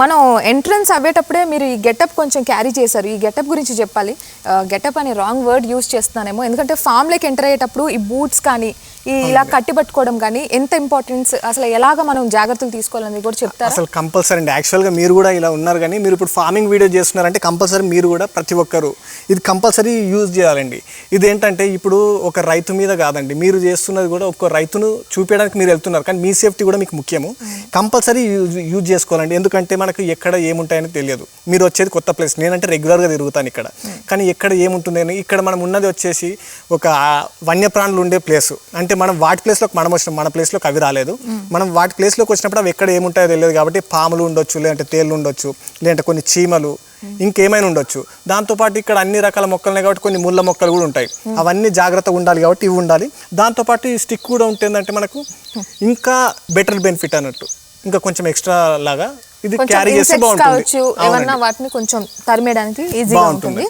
మనం ఎంట్రన్స్ అవ్వేటప్పుడే మీరు ఈ గెటప్ కొంచెం క్యారీ చేశారు. ఈ గెటప్ గురించి చెప్పాలి. గెటప్ అనే రాంగ్ వర్డ్ యూస్ చేస్తున్నానేమో. ఎందుకంటే ఫామ్లోకి ఎంటర్ అయ్యేటప్పుడు ఈ బూట్స్ కానీ ఇలా కట్టి పట్టుకోవడం కానీ ఎంత ఇంపార్టెన్స్ అసలు ఎలాగ మనం జాగ్రత్తలు తీసుకోవాలని కూడా చెప్తారా? అసలు కంపల్సరీ అండి. యాక్చువల్గా మీరు కూడా ఇలా ఉన్నారు కానీ మీరు ఇప్పుడు ఫార్మింగ్ వీడియో చేస్తున్నారంటే కంపల్సరీ మీరు కూడా ప్రతి ఒక్కరు. ఇది కంపల్సరీ యూజ్ చేయాలండి. ఇది ఏంటంటే ఇప్పుడు ఒక రైతు మీద కాదండి. మీరు చేస్తున్నది కూడా ఒక రైతును చూపించడానికి మీరు వెళ్తున్నారు. కానీ మీ సేఫ్టీ కూడా మీకు ముఖ్యము. కంపల్సరీ యూజ్ యూజ్ చేసుకోవాలండి. ఎందుకంటే మనకు ఎక్కడ ఏముంటాయని తెలియదు. మీరు వచ్చేది కొత్త ప్లేస్ నేనంటే రెగ్యులర్గా తిరుగుతాను ఇక్కడ. కానీ ఎక్కడ ఏముంటుంది అని ఇక్కడ మనం ఉన్నది వచ్చేసి ఒక వన్యప్రాణులు ఉండే ప్లేస్ అంటే మనం వాటి ప్లేస్లోకి మనం వచ్చినాం మన ప్లేస్లోకి అవి రాలేదు. మనం వాటి ప్లేస్లోకి వచ్చినప్పుడు అవి ఎక్కడ ఏముంటాయో తెలియదు కాబట్టి పాములు ఉండొచ్చు లేదంటే తేళ్ళు ఉండొచ్చు లేదంటే కొన్ని చీమలు ఇంకేమైనా ఉండొచ్చు. దాంతోపాటు ఇక్కడ అన్ని రకాల మొక్కలు ఉన్నాయి కాబట్టి కొన్ని ముళ్ళ మొక్కలు కూడా ఉంటాయి. అవన్నీ జాగ్రత్తగా ఉండాలి కాబట్టి ఇవి ఉండాలి. దాంతోపాటు ఈ స్టిక్ కూడా ఉంటుందంటే మనకు ఇంకా బెటర్ బెనిఫిట్ అన్నట్టు. ఇంకా కొంచెం ఎక్స్ట్రా లాగా ఇది క్యారీ చేస్తే బాగుంటుంది. వాటిని కొంచెం తరిమేయడానికి ఈజీగా ఉంటుంది.